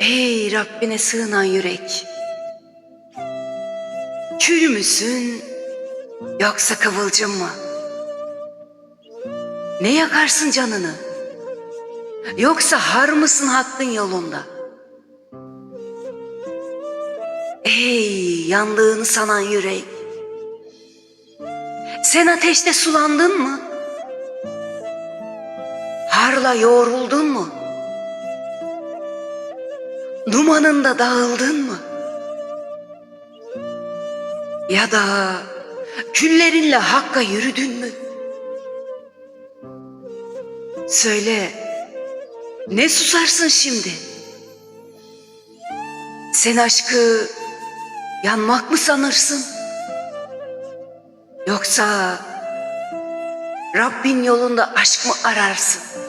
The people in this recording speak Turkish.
Ey Rabbine sığınan yürek. Kül müsün yoksa kıvılcım mı? Ne yakarsın canını? Yoksa har mısın hakkın yolunda? Ey yandığını sanan yürek. Sen ateşte sulandın mı? Harla yoğruldun mu? Dumanında dağıldın mı? Ya da küllerinle hakka yürüdün mü? Söyle, ne susarsın şimdi? Sen aşkı yanmak mı sanırsın? Yoksa Rabbin yolunda aşk mı ararsın?